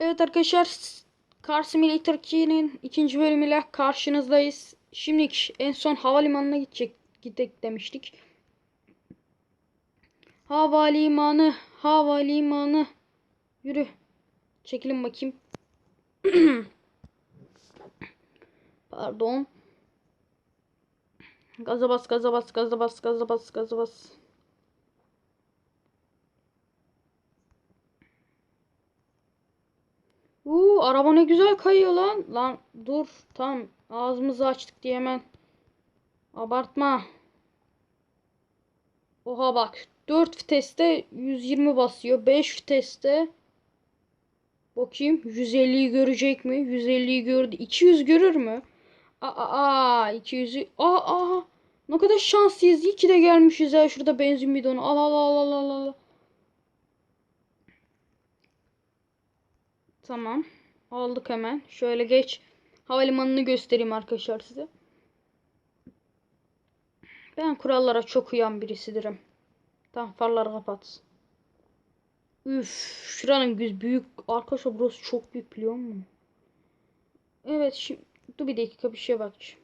Evet arkadaşlar Car Simulator 2'nin ikinci bölümüyle karşınızdayız. Şimdi en son havalimanına gidecek gidecek demiştik. Havalimanı, havalimanı. Yürü. Çekilin bakayım. Pardon. Gaza bas, gaza bas, gaza bas, gaza bas, gaza bas. Uuu araba ne güzel kayıyor lan. Lan dur tam ağzımızı açtık diye hemen. Abartma. Oha bak 4 viteste 120 basıyor. 5 viteste bakayım 150'yi görecek mi? 150'yi gördü. 200 görür mü? Aa, aa 200'ü aa aa ne kadar şanslıyız. İyi ki de gelmişiz ya şurada benzin bidonu. Al al al al al al. Tamam. Aldık hemen. Şöyle geç. Havalimanını göstereyim arkadaşlar size. Ben kurallara çok uyan birisidirim. Tamam farları kapat. Üf, şuranın güz büyük. Arkadaşlar burası çok büyük biliyor musun? Evet şimdi dur bir dakika bir şey bakacağım.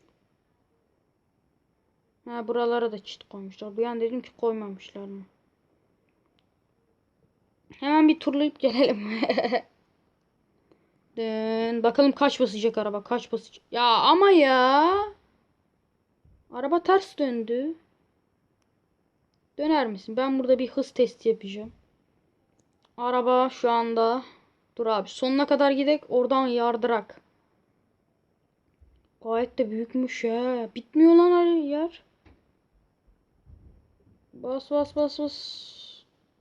Ha buralara da çit koymuşlar. Bu yan dedim ki koymamışlar mı? Hemen bir turlayıp gelelim. Dön. Bakalım kaç basacak araba. Kaç basacak. Ya ama ya. Araba ters döndü. Döner misin? Ben burada bir hız testi yapacağım. Araba şu anda. Dur abi. Sonuna kadar gidek. Oradan yardırak. Gayet de büyükmüş ya. Bitmiyor lan yer. Bas bas bas bas.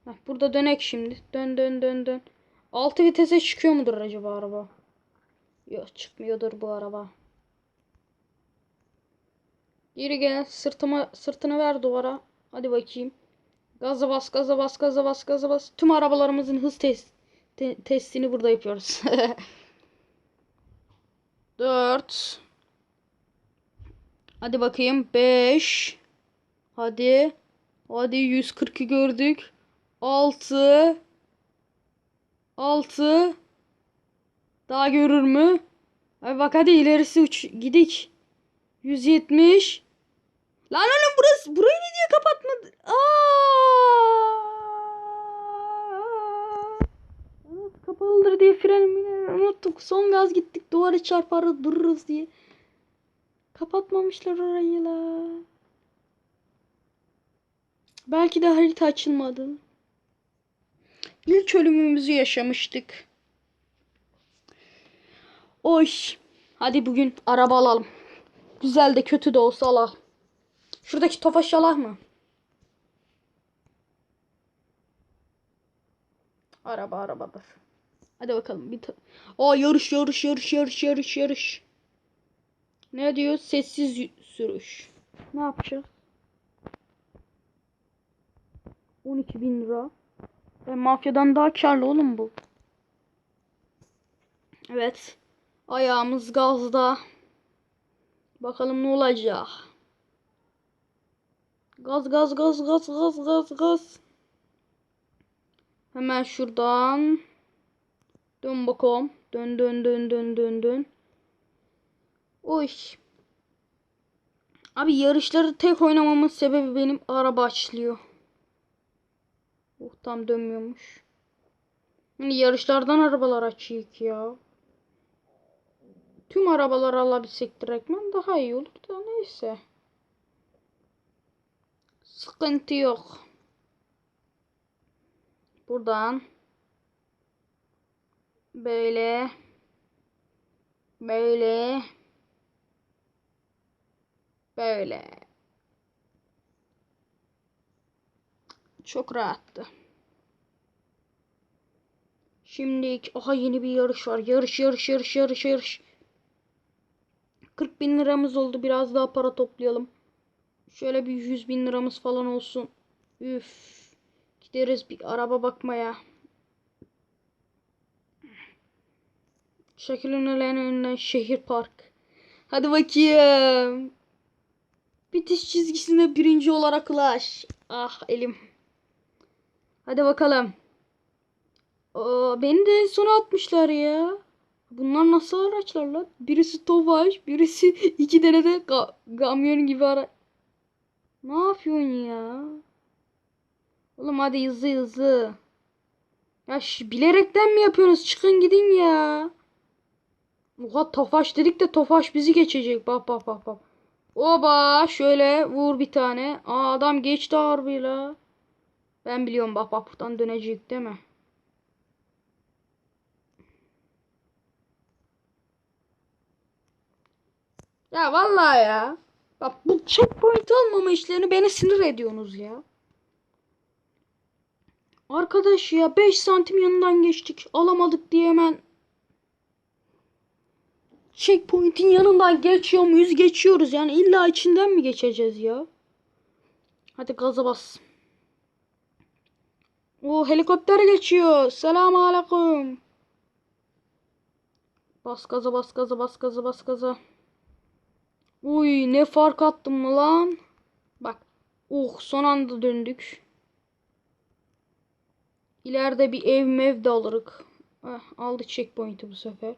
Heh, burada dönek şimdi. Dön dön dön dön. 6 vitese çıkıyor mudur acaba araba? Yok çıkmıyordur bu araba. Geri gel sırtıma sırtını ver duvara. Hadi bakayım. Gaza bas gaza bas gaza bas gaza bas. Tüm arabalarımızın hız test te testini burada yapıyoruz. 4 Hadi bakayım 5 Hadi Hadi 140'ı gördük 6 6 Daha görür mü? Ay bak hadi ilerisi uç gidik. 170 Lan oğlum burası burayı ne diye kapatmadı? Aa! Kapalıdır diye frenimi unuttuk. Son gaz gittik duvara çarpar dururuz diye. Kapatmamışlar orayı la. Belki de harita açılmadı. İlk ölümümüzü yaşamıştık. Oy. Hadi bugün araba alalım. Güzel de kötü de olsa alalım. Şuradaki tofaş alalım mı? Araba arabadır. Hadi bakalım. Bir Aa yarış yarış yarış yarış yarış yarış. Ne diyor? Sessiz sürüş. Ne yapacağız? 12 bin lira. E, mafyadan daha karlı oğlum bu. Evet. Ayağımız gazda. Bakalım ne olacak. Gaz gaz gaz gaz gaz gaz gaz. Hemen şuradan. Dön bakalım. Dön dön dön dön dön dön. Oy. Abi yarışları tek oynamamın sebebi benim araba açılıyor. Oh tam dönmüyormuş. Yani yarışlardan arabalar açıyor ki ya. Tüm arabaları alabilsek direktmen daha iyi olur da neyse. Sıkıntı yok. Buradan böyle böyle böyle çok rahattı. Şimdi aha yeni bir yarış var. Yarış yarış yarış yarış yarış. 40 bin liramız oldu. Biraz daha para toplayalım. Şöyle bir 100 bin liramız falan olsun. Üf. Gideriz bir araba bakmaya. Şekilin önünden şehir park. Hadi bakayım. Bitiş çizgisinde birinci olarak ulaş. Ah elim. Hadi bakalım. Aa, beni de en sona atmışlar ya. Bunlar nasıl araçlar lan? Birisi Tofaş, birisi iki tane de ga- kamyon gibi ara. Ne yapıyorsun ya? Oğlum hadi hızlı hızlı. Ya bilerekten mi yapıyorsunuz? Çıkın gidin ya. Oha Tofaş dedik de Tofaş bizi geçecek. Bak bak bak bak. Oba şöyle vur bir tane. Aa adam geçti harbiyla. Ben biliyorum bak bak buradan dönecek değil mi? Ya vallahi ya. Bak bu checkpoint olmama işlerini beni sinir ediyorsunuz ya. Arkadaş ya 5 santim yanından geçtik. Alamadık diye hemen checkpoint'in yanından geçiyor muyuz? Geçiyoruz yani illa içinden mi geçeceğiz ya? Hadi gaza bas. O helikopter geçiyor. Selamun aleyküm. Bas gaza bas gaza bas gaza bas gaza. Uy ne fark attım lan? Bak. Uh son anda döndük. İleride bir ev mev de alırık. Heh, aldı checkpoint'i bu sefer.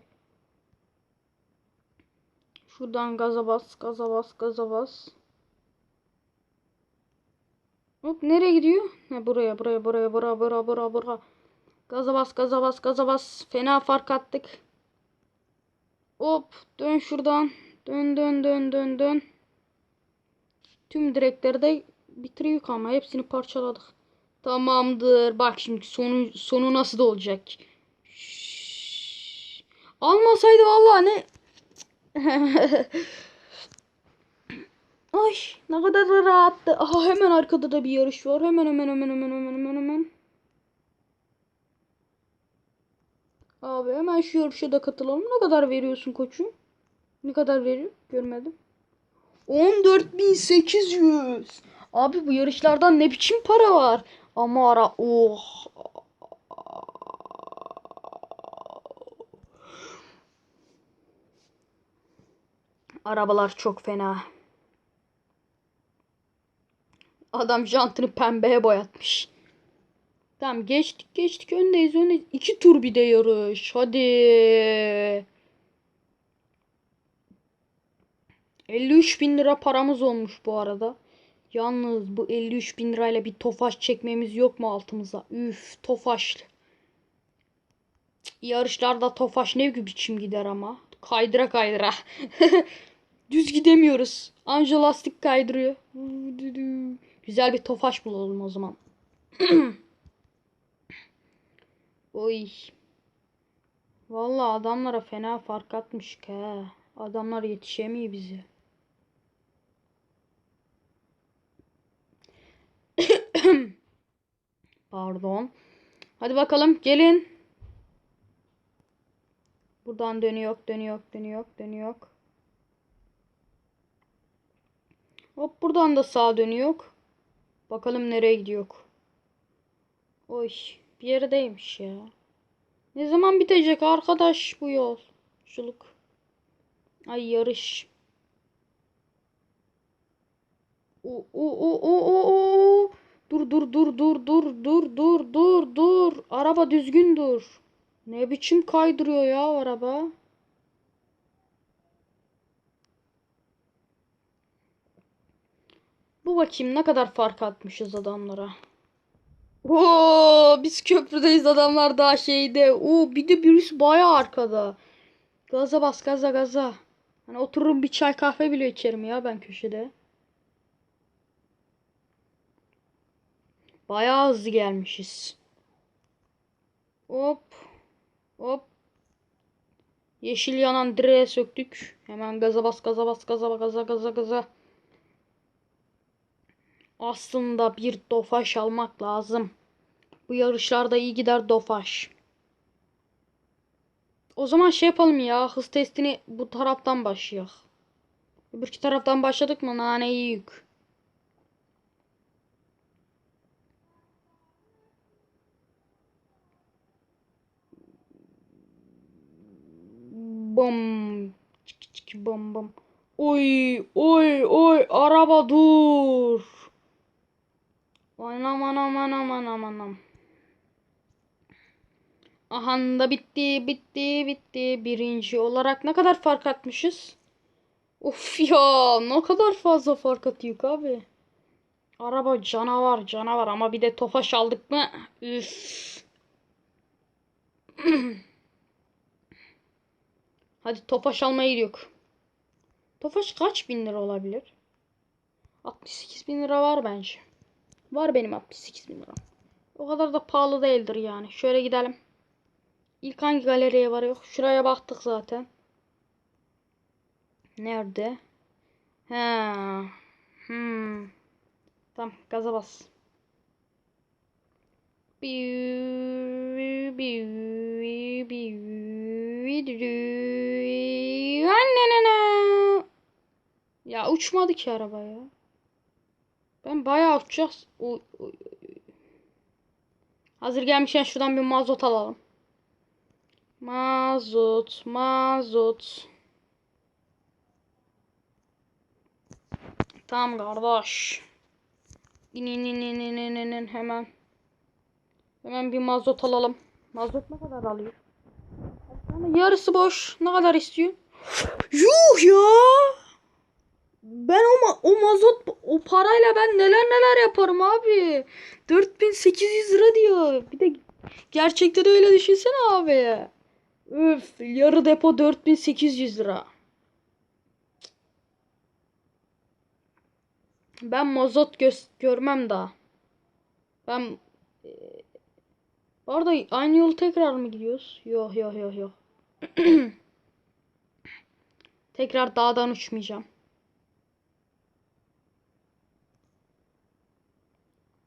Şuradan gaza bas, gaza bas, gaza bas. Hop nereye gidiyor? Ha, buraya, buraya, buraya, buraya, buraya, buraya, buraya. Gaza bas, gaza bas, gaza bas. Fena fark attık. Hop dön şuradan. Dön, dön, dön, dön, dön. Tüm direkleri de bitiriyor ama hepsini parçaladık. Tamamdır. Bak şimdi sonu sonu nasıl da olacak. Şşş. Almasaydı vallahi ne Ay ne kadar da rahattı. Aha hemen arkada da bir yarış var. Hemen hemen hemen hemen hemen hemen hemen. Abi hemen şu yarışa da katılalım. Ne kadar veriyorsun koçum? Ne kadar veriyor? Görmedim. 14.800. Abi bu yarışlardan ne biçim para var? Ama ara oh. Arabalar çok fena. Adam jantını pembeye boyatmış. Tamam geçtik geçtik öndeyiz öndeyiz. İki tur bir de yarış. Hadi. 53 bin lira paramız olmuş bu arada. Yalnız bu 53 bin lirayla bir tofaş çekmemiz yok mu altımıza? Üf tofaş. Yarışlarda tofaş ne biçim gider ama. Kaydıra kaydıra. Düz gidemiyoruz. Anca lastik kaydırıyor. Güzel bir tofaş bulalım o zaman. Oy. Vallahi adamlara fena fark atmış ki. Adamlar yetişemiyor bize. Pardon. Hadi bakalım gelin. Buradan dönüyor, dönüyor, dönüyor, dönüyor. Hop buradan da sağa dönüyor. Bakalım nereye gidiyor. Oy bir yerdeymiş ya. Ne zaman bitecek arkadaş bu yolculuk? Ay yarış. O o o o o o. Dur dur dur dur dur dur dur dur dur. Araba düzgün dur. Ne biçim kaydırıyor ya araba? Bu bakayım ne kadar fark atmışız adamlara. Oo, biz köprüdeyiz adamlar daha şeyde. Oo, bir de birisi bayağı arkada. Gaza bas gaza gaza. Hani otururum bir çay kahve bile içerim ya ben köşede. Bayağı hızlı gelmişiz. Hop. Hop. Yeşil yanan direğe söktük. Hemen gaza bas gaza bas gaza gaza gaza gaza. Aslında bir dofaş almak lazım. Bu yarışlarda iyi gider dofaş. O zaman şey yapalım ya. Hız testini bu taraftan başlayalım. Öbürki taraftan başladık mı naneyi yük. Bom. Çiki çiki bom bom. Oy oy oy araba dur. Anam anam anam anam anam. Aha da bitti bitti bitti. Birinci olarak ne kadar fark atmışız? Of ya ne kadar fazla fark atıyor abi. Araba canavar canavar ama bir de tofaş aldık mı? Üf. Hadi tofaş almaya gidiyor. Tofaş kaç bin lira olabilir? 68 bin lira var bence. Var benim 68 bin lira. O kadar da pahalı değildir yani. Şöyle gidelim. İlk hangi galeriye var yok? Şuraya baktık zaten. Nerede? He. Hmm. Tamam gaza bas. Ya uçmadı ki araba ya. Ben bayağı uçacağız. Oy, oy, oy. Hazır gelmişken şuradan bir mazot alalım. Mazot, mazot. Tamam kardeş. İn in in in in in in hemen. Hemen bir mazot alalım. Mazot ne kadar alıyor? Yarısı boş. Ne kadar istiyor? Yuh ya! Ben o, ma- o mazot o parayla ben neler neler yaparım abi. 4800 lira diyor. Bir de gerçekte de öyle düşünsene abi. Üf, yarı depo 4800 lira. Ben mazot görmem daha. Ben e, bu aynı yolu tekrar mı gidiyoruz? Yok yok yok yok. tekrar dağdan uçmayacağım.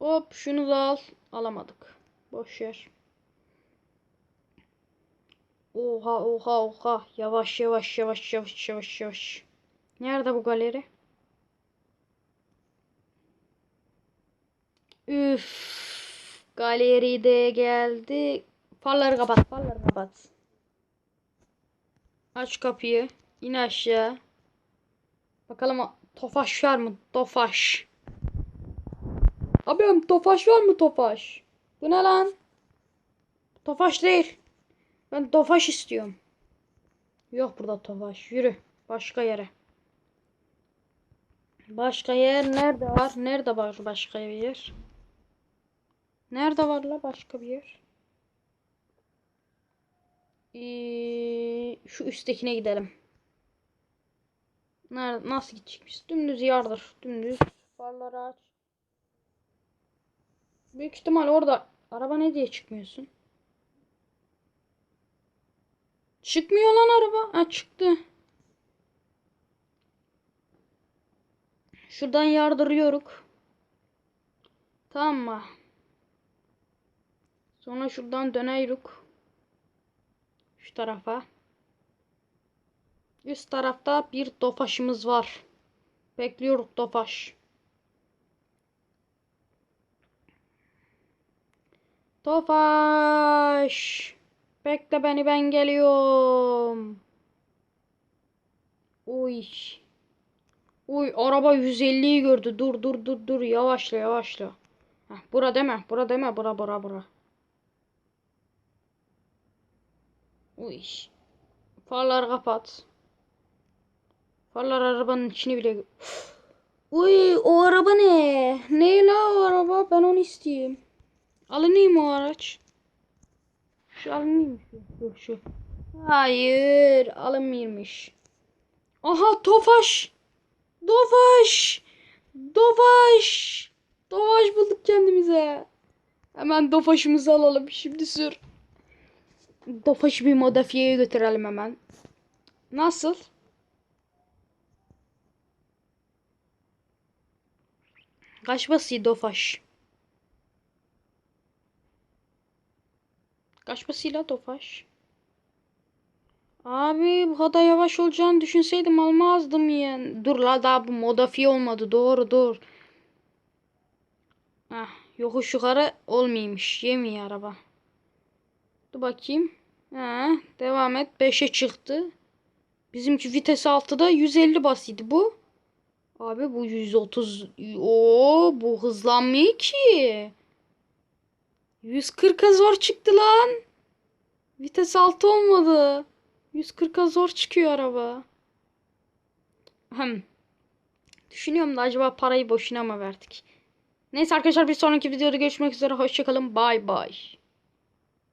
Hop şunu da al. Alamadık. Boş yer. Oha oha oha. Yavaş yavaş yavaş yavaş yavaş yavaş. Nerede bu galeri? Üf. Galeri de geldi. Farları kapat. Farları kapat. Aç kapıyı. İn aşağı. Bakalım Tofaş var mı? Tofaş. Abim Tofaş var mı Tofaş? Bu ne lan? Tofaş değil. Ben Tofaş istiyorum. Yok burada Tofaş. Yürü. Başka yere. Başka yer nerede var? Nerede var başka bir yer? Nerede var la başka bir yer? Ee, şu üsttekine gidelim. Nerede, nasıl gidecekmiş? Dümdüz yardır. Dümdüz. Farları aç. Büyük ihtimal orada. Araba ne diye çıkmıyorsun? Çıkmıyor lan araba. Ha çıktı. Şuradan yardırıyoruz. Tamam mı? Sonra şuradan dönüyoruz. Şu tarafa. Üst tarafta bir tofaşımız var. Bekliyoruz tofaş. Tofaş. Bekle beni ben geliyorum. Uy. Uy araba 150'yi gördü. Dur dur dur dur yavaşla yavaşla. Heh, bura deme bura deme bura bura bura. Uy. Farları kapat. Farlar arabanın içini bile... Uy o araba ne? Ne la o araba? Ben onu isteyeyim. Alınayım o araç. Şu alınayım şu. Şu şu. Hayır alınmıyormuş. Aha Tofaş. Tofaş. Tofaş. Tofaş bulduk kendimize. Hemen Tofaş'ımızı alalım. Şimdi sür. Tofaş'ı bir modifiyeye götürelim hemen. Nasıl? Kaç basıyor Tofaş? Kaç basıyla Tofaş? Abi bu kadar yavaş olacağını düşünseydim almazdım ya. Dur la daha bu modifiye olmadı. Doğru dur. Heh, yokuş yukarı olmaymış. Yemiyor araba. Dur bakayım. Ha, devam et. 5'e çıktı. Bizimki vites 6'da 150 basıydı bu. Abi bu 130. Oo bu hızlanmıyor ki. 140'a zor çıktı lan. Vites 6 olmadı. 140'a zor çıkıyor araba. Hem. Düşünüyorum da acaba parayı boşuna mı verdik? Neyse arkadaşlar bir sonraki videoda görüşmek üzere. Hoşçakalın. Bay bay.